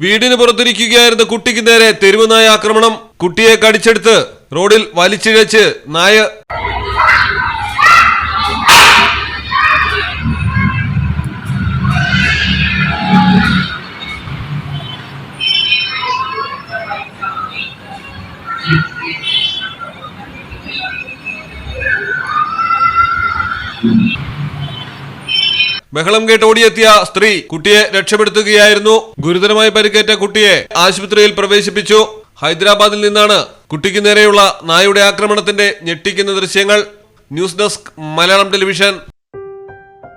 വീടിന് പുറത്തിരിക്കുകയായിരുന്ന കുട്ടിക്ക് നേരെ തെരുവ് നായ ആക്രമണം. കുട്ടിയെ കടിച്ചെടുത്ത് റോഡിൽ വലിച്ചിഴച്ച് നായ ബഹളം കേട്ട് ഓടിയെത്തിയ സ്ത്രീ കുട്ടിയെ രക്ഷപ്പെടുത്തുകയായിരുന്നു. ഗുരുതരമായി പരിക്കേറ്റ കുട്ടിയെ ആശുപത്രിയിൽ പ്രവേശിപ്പിച്ചു. ഹൈദരാബാദിൽ നിന്നാണ് കുട്ടിക്ക് നേരെയുള്ള നായയുടെ ആക്രമണത്തിന്റെ ഞെട്ടിക്കുന്ന ദൃശ്യങ്ങൾ. News desk Malayalam television.